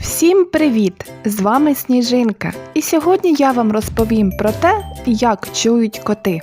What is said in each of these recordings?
Всім привіт! З вами Сніжинка. І сьогодні я вам розповім про те, як чують коти,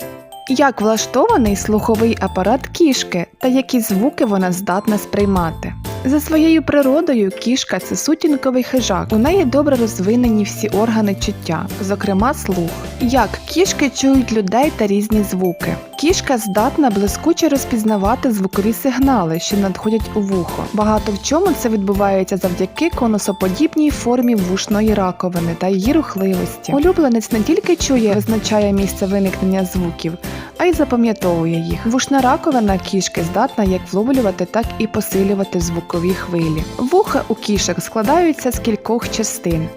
як влаштований слуховий апарат кішки та які звуки вона здатна сприймати. За своєю природою кішка це сутінковий хижак. У неї добре розвинені всі органи чуття, зокрема слух. Як кішки чують людей та різні звуки. Кішка здатна блискуче розпізнавати звукові сигнали, що надходять у вухо. Багато в чому це відбувається завдяки конусоподібній формі вушної раковини та її рухливості. Улюбленець не тільки чує, визначає місце виникнення звуків, а й запам'ятовує їх. Вушна раковина кішки здатна як вловлювати, так і посилювати звукові хвилі. Вуха у кішок складаються з кількох частин.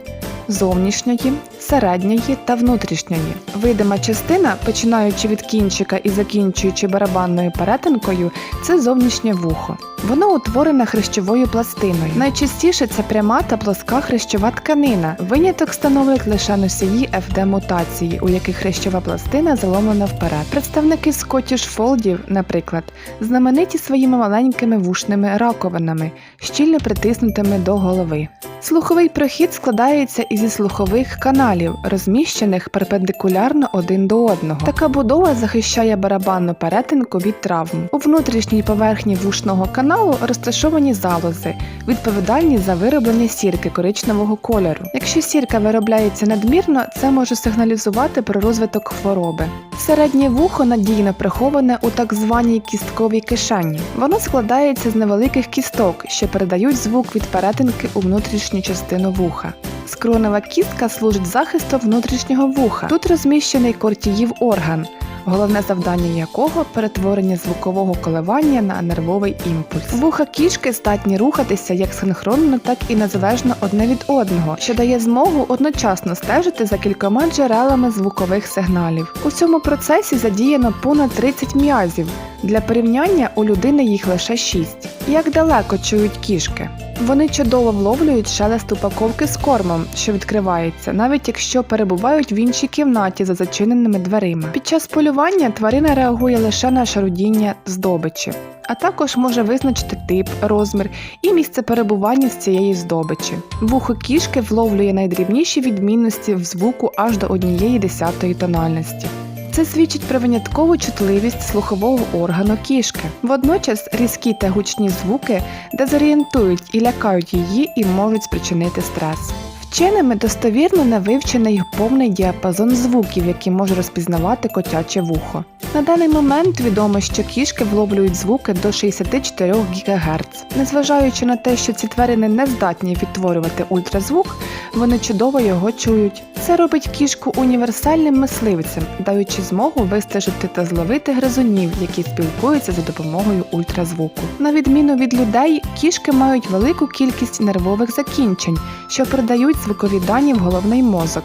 Зовнішньої, середньої та внутрішньої. Видима частина, починаючи від кінчика і закінчуючи барабанною перетинкою, це зовнішнє вухо. Воно утворене хрящовою пластиною. Найчастіше це пряма та плоска хрящова тканина. Виняток становлять лише носії FD-мутації, у яких хрящова пластина заломлена вперед. Представники Scottish фолдів, наприклад, знамениті своїми маленькими вушними раковинами, щільно притиснутими до голови. Слуховий прохід складається із слухових каналів, розміщених перпендикулярно один до одного. Така будова захищає барабанну перетинку від травм. У внутрішній поверхні вушного каналу розташовані залози, відповідальні за вироблення сірки коричневого кольору. Якщо сірка виробляється надмірно, це може сигналізувати про розвиток хвороби. Середнє вухо надійно приховане у так званій кістковій кишені. Воно складається з невеликих кісток, що передають звук від перетинки у внутрішню частину вуха. Скронева кістка служить захистом внутрішнього вуха. Тут розміщений кортіїв орган, головне завдання якого перетворення звукового коливання на нервовий імпульс. Вуха кішки здатні рухатися як синхронно, так і незалежно одне від одного, що дає змогу одночасно стежити за кількома джерелами звукових сигналів. У цьому процесі задіяно понад 30 м'язів. Для порівняння у людини їх лише 6. Як далеко чують кішки? Вони чудово вловлюють шелест упаковки з кормом, що відкривається, навіть якщо перебувають в іншій кімнаті за зачиненими дверима. Під час полювання тварина реагує лише на шарудіння здобичі, а також може визначити тип, розмір і місце перебування з цієї здобичі. Вухо кішки вловлює найдрібніші відмінності в звуку аж до однієї десятої тональності. Це свідчить про виняткову чутливість слухового органу кішки. Водночас різкі та гучні звуки дезорієнтують і лякають її і можуть спричинити стрес. Вченими достовірно не вивчений повний діапазон звуків, які може розпізнавати котяче вухо. На даний момент відомо, що кішки вловлюють звуки до 64 ГГц. Незважаючи на те, що ці тварини не здатні відтворювати ультразвук, вони чудово його чують. Це робить кішку універсальним мисливцем, даючи змогу вистежити та зловити гризунів, які спілкуються за допомогою ультразвуку. На відміну від людей, кішки мають велику кількість нервових закінчень, що передають звукові дані в головний мозок.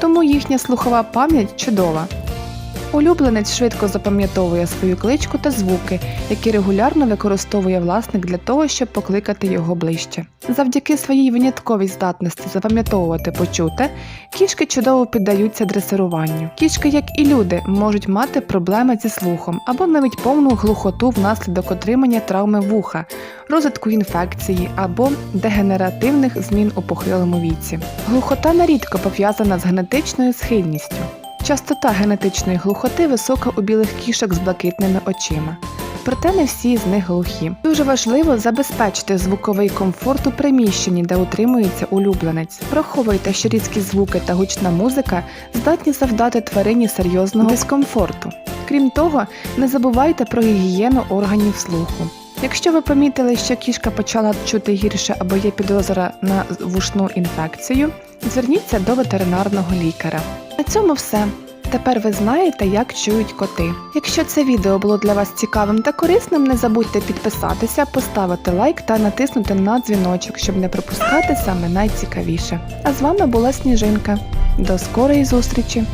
Тому їхня слухова пам'ять чудова. Улюбленець швидко запам'ятовує свою кличку та звуки, які регулярно використовує власник для того, щоб покликати його ближче. Завдяки своїй винятковій здатності запам'ятовувати почуте, кішки чудово піддаються дресируванню. Кішки, як і люди, можуть мати проблеми зі слухом або навіть повну глухоту внаслідок отримання травми вуха, розвитку інфекції або дегенеративних змін у похилому віці. Глухота нерідко пов'язана з генетичною схильністю. Частота генетичної глухоти висока у білих кішок з блакитними очима. Проте не всі з них глухі. Дуже важливо забезпечити звуковий комфорт у приміщенні, де утримується улюбленець. Враховуйте, що різкі звуки та гучна музика здатні завдати тварині серйозного дискомфорту. Крім того, не забувайте про гігієну органів слуху. Якщо ви помітили, що кішка почала чути гірше або є підозра на вушну інфекцію, зверніться до ветеринарного лікаря. На цьому все. Тепер ви знаєте, як чують коти. Якщо це відео було для вас цікавим та корисним, не забудьте підписатися, поставити лайк та натиснути на дзвіночок, щоб не пропускати саме найцікавіше. А з вами була Сніжинка. До скорої зустрічі!